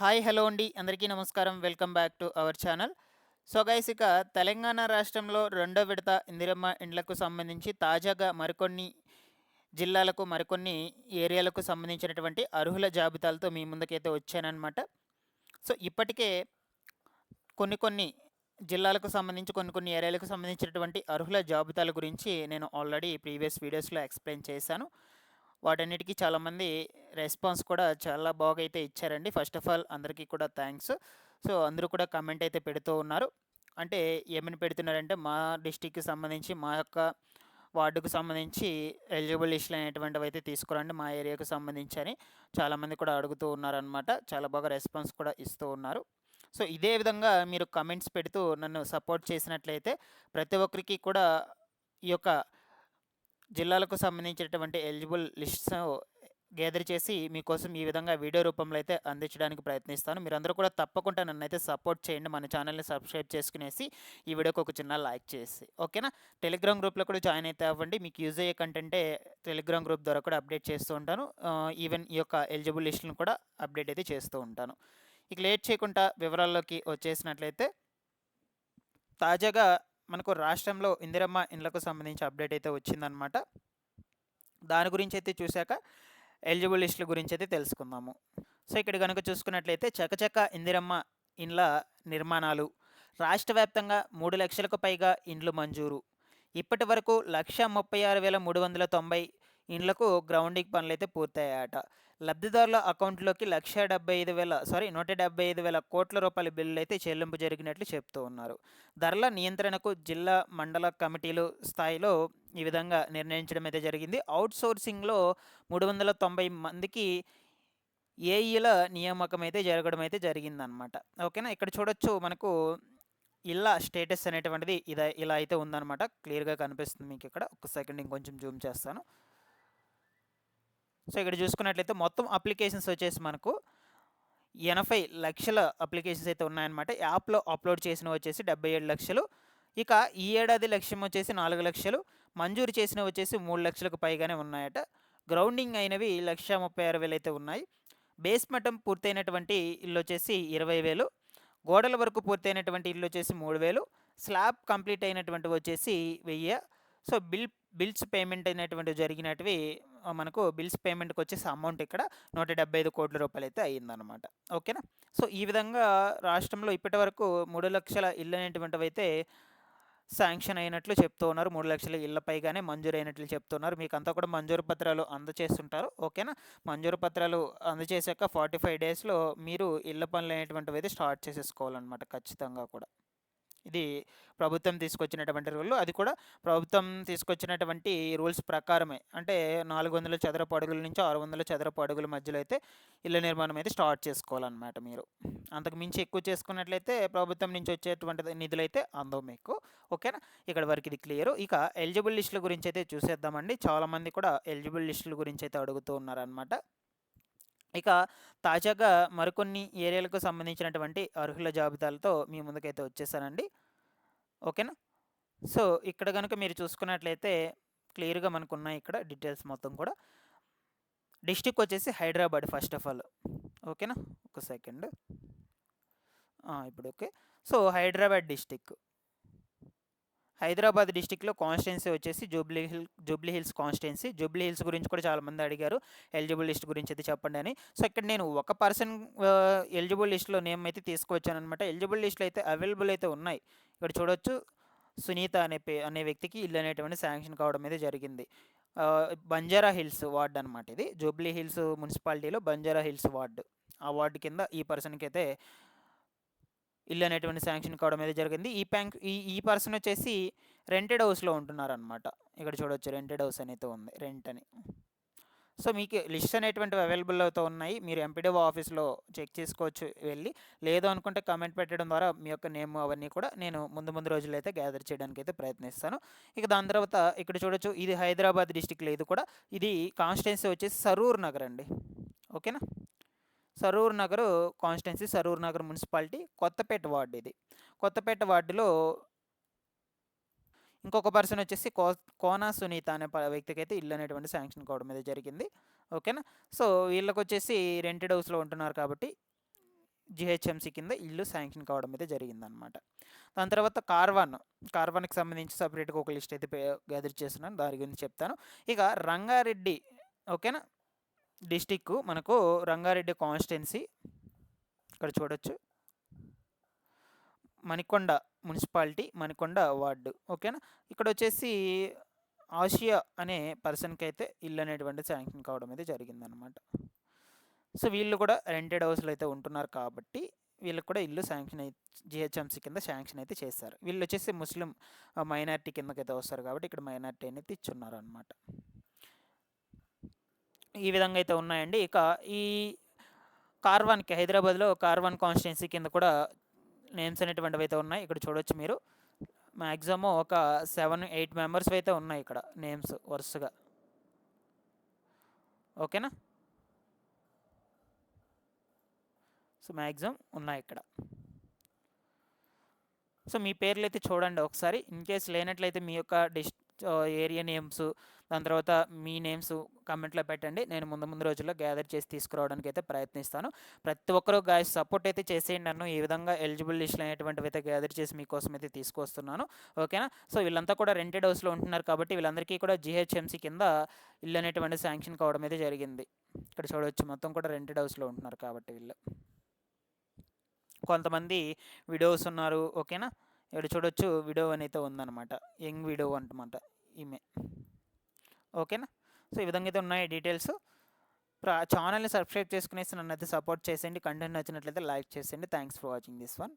Hi hello అండి. అందరికీ నమస్కారం. Welcome back to our channel. So guys ఇక తెలంగాణ రాష్ట్రంలో రెండో విడత ఇందిరమ్మ ఇండ్లకు సంబంధించి తాజాగా మరికొన్ని జిల్లాలకు మరికొన్ని ఏరియాలకు సంబంధించినటువంటి అర్హుల జాబితాలతో మీ ముందుకైతే వచ్చానన్నమాట. సో ఇప్పటికే కొన్ని కొన్ని జిల్లాలకు సంబంధించి కొన్ని కొన్ని ఏరియాలకు సంబంధించినటువంటి అర్హుల జాబితాల గురించి నేను ఆల్రెడీ ప్రీవియస్ వీడియోస్లో ఎక్స్ప్లెయిన్ చేశాను. వాటన్నిటికీ చాలామంది రెస్పాన్స్ కూడా చాలా బాగా అయితే ఇచ్చారండి. ఫస్ట్ ఆఫ్ ఆల్ అందరికీ కూడా థ్యాంక్స్ సో అందరూ కూడా కమెంట్ అయితే పెడుతూ ఉన్నారు. అంటే ఏమని పెడుతున్నారంటే మా డిస్టిక్కి సంబంధించి మా యొక్క వార్డుకు సంబంధించి ఎలిజిబుల్ లిస్టులు అనేటువంటివి అయితే తీసుకురండి. మా ఏరియాకు సంబంధించి అని చాలామంది కూడా అడుగుతూ ఉన్నారనమాట చాలా బాగా రెస్పాన్స్ కూడా ఇస్తూ ఉన్నారు. సో ఇదే విధంగా మీరు కమెంట్స్ పెడుతూ నన్ను సపోర్ట్ చేసినట్లయితే ప్రతి ఒక్కరికి కూడా ఈ యొక్క జిల్లాలకు సంబంధించినటువంటి ఎలిజిబుల్ లిస్ట్స్ గ్యాదర్ చేసి మీకోసం ఈ విధంగా వీడియో రూపంలో అయితే అందించడానికి ప్రయత్నిస్తాను. మీరందరూ కూడా తప్పకుండా నన్ను అయితే సపోర్ట్ చేయండి. మన ఛానల్ని సబ్స్క్రైబ్ చేసుకునేసి ఈ వీడియోకి ఒక చిన్న లైక్ చేసి ఓకేనా? టెలిగ్రామ్ గ్రూప్లో కూడా జాయిన్ అయితే అవ్వండి. మీకు యూజ్ అయ్యే కంటెంటే టెలిగ్రామ్ గ్రూప్ ద్వారా కూడా అప్డేట్ చేస్తూ ఉంటాను. ఈవెన్ ఈ యొక్క ఎలిజిబుల్ లిస్టులను కూడా అప్డేట్ అయితే చేస్తూ ఉంటాను. ఇక లేట్ చేయకుండా వివరాల్లోకి వచ్చేసినట్లయితే తాజాగా మనకు రాష్ట్రంలో ఇందిరమ్మ ఇండ్లకు సంబంధించి అప్డేట్ అయితే వచ్చిందనమాట దాని గురించి అయితే చూశాక ఎలిజిబుల్ లిస్టుల గురించి అయితే తెలుసుకుందాము. సో ఇక్కడ కనుక చూసుకున్నట్లయితే చకచక ఇందిరమ్మ ఇండ్ల నిర్మాణాలు. రాష్ట్ర వ్యాప్తంగా మూడు లక్షలకు పైగా ఇండ్లు మంజూరు. ఇప్పటి వరకు లక్ష ముప్పై ఆరు వేల మూడు వందల తొంభై ఇండ్లకు గ్రౌండింగ్ పనులు అయితే పూర్తయ్యాయట. లబ్ధిదారుల అకౌంట్లోకి లక్ష డెబ్బై ఐదు వేల సారీ నూట డెబ్బై ఐదు వేల కోట్ల రూపాయల బిల్లులు అయితే చెల్లింపు జరిగినట్లు చెప్తూ ఉన్నారు. ధరల నియంత్రణకు జిల్లా మండల కమిటీలు స్థాయిలో ఈ విధంగా నిర్ణయించడం అయితే జరిగింది. అవుట్ సోర్సింగ్లో మూడు వందల తొంభై మందికి ఏఈల నియామకం అయితే జరగడం అయితే జరిగిందనమాట ఓకేనా? ఇక్కడ చూడొచ్చు మనకు ఇళ్ళ స్టేటస్ అనేటువంటిది ఇదా ఇలా అయితే ఉందన్నమాట. క్లియర్గా కనిపిస్తుంది మీకు ఇక్కడ. ఒక సెకండ్ ఇంకొంచెం జూమ్ చేస్తాను. సో ఇక్కడ చూసుకున్నట్లయితే మొత్తం అప్లికేషన్స్ వచ్చేసి మనకు ఎనభై లక్షల అప్లికేషన్స్ అయితే ఉన్నాయన్నమాట. యాప్లో అప్లోడ్ చేసినవి వచ్చేసి డెబ్బై ఏడు లక్షలు. ఇక ఈ ఏడాది లక్ష్యం వచ్చేసి నాలుగు లక్షలు. మంజూరు చేసినవి వచ్చేసి మూడు లక్షలకు పైగానే ఉన్నాయట. గ్రౌండింగ్ అయినవి లక్ష ముప్పై ఆరు వేలు అయితే ఉన్నాయి. బేస్ మట్టం పూర్తయినటువంటి ఇల్లు వచ్చేసి ఇరవై వేలు. గోడల వరకు పూర్తయినటువంటి ఇల్లు వచ్చేసి మూడు వేలు. స్లాబ్ కంప్లీట్ అయినటువంటివి వచ్చేసి వెయ్యి. సో బిల్ బిల్స్ పేమెంట్ అయినటువంటి జరిగినటివి మనకు బిల్స్ పేమెంట్కి వచ్చేసి అమౌంట్ ఇక్కడ నూట డెబ్బై ఐదు కోట్ల రూపాయలు అయితే అయ్యిందనమాట ఓకేనా? సో ఈ విధంగా రాష్ట్రంలో ఇప్పటి వరకు మూడు లక్షల ఇల్లు అనేటువంటివి అయితే శాంక్షన్ అయినట్లు చెప్తూ ఉన్నారు. మూడు లక్షల ఇళ్ళపైగానే మంజూరు అయినట్లు చెప్తున్నారు మీకు అంతా కూడా మంజూరు పత్రాలు అందచేస్తుంటారు. ఓకేనా? మంజూరు పత్రాలు అందచేశాక ఫార్టీ ఫైవ్ డేస్లో మీరు ఇళ్ళ పనులు అనేటువంటివి అయితే స్టార్ట్ చేసేసుకోవాలన్నమాట ఖచ్చితంగా కూడా. ఇది ప్రభుత్వం తీసుకొచ్చినటువంటి రూల్. అది కూడా ప్రభుత్వం తీసుకొచ్చినటువంటి రూల్స్ ప్రకారమే. అంటే నాలుగు వందల చదరపు అడుగుల నుంచి ఆరు వందల చదరపు అడుగుల మధ్యలో అయితే ఇళ్ళ నిర్మాణం అయితే స్టార్ట్ చేసుకోవాలన్నమాట మీరు. అంతకు మించి ఎక్కువ చేసుకున్నట్లయితే ప్రభుత్వం నుంచి వచ్చేటువంటి నిధులు అయితే అందవు మీకు. ఓకేనా? ఇక్కడ వరకు ఇది క్లియర్. ఇక ఎలిజిబుల్ లిస్టుల గురించి అయితే చూసేద్దామండి. చాలామంది కూడా ఎలిజిబుల్ లిస్టుల గురించి అయితే అడుగుతూ ఉన్నారనమాట ఇక తాజాగా మరికొన్ని ఏరియాలకు సంబంధించినటువంటి అర్హుల జాబితాలతో మీ ముందుకైతే వచ్చేసానండి. ఓకేనా? సో ఇక్కడ కనుక మీరు చూసుకున్నట్లయితే క్లియర్గా మనకు ఉన్నాయి ఇక్కడ డీటెయిల్స్ మొత్తం కూడా. డిస్టిక్ వచ్చేసి హైదరాబాద్ ఫస్ట్ ఆఫ్ ఆల్. ఓకేనా? ఒక సెకండ్. ఇప్పుడు okay. So Hyderabad district. Hyderabad డిస్టిక్లో కాన్స్టిట్యున్సీ వచ్చేసి జూబ్లీ హిల్ జూబ్లీ హిల్స్ కాన్స్టిట్యున్సీ. జూబ్లీ హిల్స్ గురించి కూడా చాలామంది అడిగారు. ఎలిజిబుల్ లిస్ట్ గురించి అయితే చెప్పండి అని. సో ఇక్కడ నేను ఒక పర్సన్ ఎలిజిబుల్ లిస్ట్లో నేమ్ అయితే తీసుకొచ్చాను అనమాట ఎలిజిబుల్ లిస్టులు అయితే అవైలబుల్ అయితే ఉన్నాయి. ఇక్కడ చూడొచ్చు. సునీత అనే పే అనే వ్యక్తికి ఇల్లు అనేటువంటి శాంక్షన్ కావడం అయితే జరిగింది. బంజారా హిల్స్ వార్డ్ అనమాట ఇది. జూబ్లీ హిల్స్ మున్సిపాలిటీలో బంజారా హిల్స్ వార్డు. ఆ వార్డు కింద ఈ పర్సన్కి అయితే ఇల్లు అనేటువంటి శాంక్షన్ కావడం అనేది జరిగింది. ఈ బ్యాంక్ ఈ ఈ పర్సన్ వచ్చేసి రెంటెడ్ హౌస్లో ఉంటున్నారనమాట ఇక్కడ చూడొచ్చు రెంటెడ్ హౌస్ అనేది ఉంది రెంట్ అని. సో మీకు లిస్ట్ అనేటువంటివి అవైలబుల్ అవుతూ ఉన్నాయి. మీరు ఎంపీడీఓ ఆఫీస్లో చెక్ చేసుకోవచ్చు వెళ్ళి. లేదు అనుకుంటే కమెంట్ పెట్టడం ద్వారా మీ యొక్క నేమ్ అవన్నీ కూడా నేను ముందు ముందు రోజులైతే అయితే గ్యాదర్ చేయడానికి అయితే ప్రయత్నిస్తాను. ఇక దాని తర్వాత ఇక్కడ చూడొచ్చు ఇది హైదరాబాద్ డిస్టిక్లో ఇది కూడా. ఇది కాన్స్టిట్యున్సీ వచ్చేసి సరూర్ నగర్ అండి. ఓకేనా? Saroor Nagar constituency Saroor Nagar municipality Kothapet ward ఇది. కొత్తపేట వార్డులో ఇంకొక పర్సన్ వచ్చేసి కో కోనా సునీత అనే వ్యక్తికి అయితే ఇల్లు అనేటువంటి శాంక్షన్ కావడం అయితే జరిగింది. ఓకేనా? సో వీళ్ళకి వచ్చేసి రెంటెడ్ హౌస్లో ఉంటున్నారు కాబట్టి జిహెచ్ఎంసీ కింద ఇల్లు శాంక్షన్ కావడం అయితే జరిగిందనమాట. దాని తర్వాత కార్వాన్ కార్వాన్కి సంబంధించి సపరేట్గా ఒక లిస్ట్ అయితే గ్యాదర్ చేస్తున్నాను. దాని గురించి చెప్తాను. ఇక రంగారెడ్డి ఓకేనా? డిస్టిక్ మనకు రంగారెడ్డి కాన్స్టిట్యున్సీ ఇక్కడ చూడొచ్చు. Manikonda municipality Manikonda ward. ఓకేనా? ఇక్కడ వచ్చేసి ఆసియా అనే పర్సన్కి అయితే ఇల్లు అనేటువంటి శాంక్షన్ కావడం అయితే జరిగిందనమాట సో వీళ్ళు కూడా రెంటెడ్ హౌస్లో అయితే ఉంటున్నారు కాబట్టి వీళ్ళకి కూడా ఇల్లు శాంక్షన్ అయి జిహెచ్ఎంసీ కింద శాంక్షన్ అయితే చేస్తారు వీళ్ళు వచ్చేసి ముస్లిం మైనార్టీ కిందకైతే వస్తారు కాబట్టి ఇక్కడ మైనార్టీ అనేది ఇచ్చున్నారు అనమాట ఈ విధంగా అయితే ఉన్నాయండి. ఇక ఈ కార్వాన్కి హైదరాబాద్లో కార్వాన్ కాన్స్టిట్యున్సీ కింద కూడా నేమ్స్ అనేటువంటివి అయితే ఉన్నాయి. ఇక్కడ చూడొచ్చు మీరు. మ్యాక్సిమం ఒక సెవెన్ ఎయిట్ మెంబర్స్ అయితే ఉన్నాయి ఇక్కడ నేమ్స్ వరుసగా. ఓకేనా? సో మ్యాక్సిమం ఉన్నాయి ఇక్కడ. సో మీ పేర్లు అయితే చూడండి ఒకసారి. ఇన్ కేస్ లేనట్లయితే మీ యొక్క డిస్ట్ ఏరియా నేమ్స్ దాని తర్వాత మీ నేమ్స్ కమెంట్లో పెట్టండి. నేను ముందు ముందు రోజుల్లో గ్యాదర్ చేసి తీసుకురావడానికి అయితే ప్రయత్నిస్తాను. ప్రతి ఒక్కరూ గాయస్ సపోర్ట్ అయితే చేసేయండి. నన్ను ఈ విధంగా ఎలిజిబుల్ లిస్టులు అనేటువంటివి అయితే గ్యాదర్ చేసి మీకోసం అయితే తీసుకొస్తున్నాను. ఓకేనా సో వీళ్ళంతా కూడా రెంటెడ్ హౌస్లో ఉంటున్నారు కాబట్టి వీళ్ళందరికీ కూడా జిహెచ్ఎంసీ కింద ఇల్లు అనేటువంటి శాంక్షన్ కావడం అయితే జరిగింది. ఇక్కడ చూడవచ్చు మొత్తం కూడా రెంటెడ్ హౌస్లో ఉంటున్నారు కాబట్టి వీళ్ళు. కొంతమంది విడోస్ ఉన్నారు. ఓకేనా ఇక్కడ చూడొచ్చు. విడో అని అయితే ఉందన్నమాట. యంగ్ విడో అంటమాట ఈమె. ఓకేనా? సో ఈ విధంగా అయితే ఉన్నాయి డీటెయిల్స్. ఛానల్ని సబ్స్క్రైబ్ చేసుకునేసి నన్ను అయితే సపోర్ట్ చేసేయండి. కంటెంట్ నచ్చినట్లయితే లైక్ చేసేయండి. Thanks for watching this one.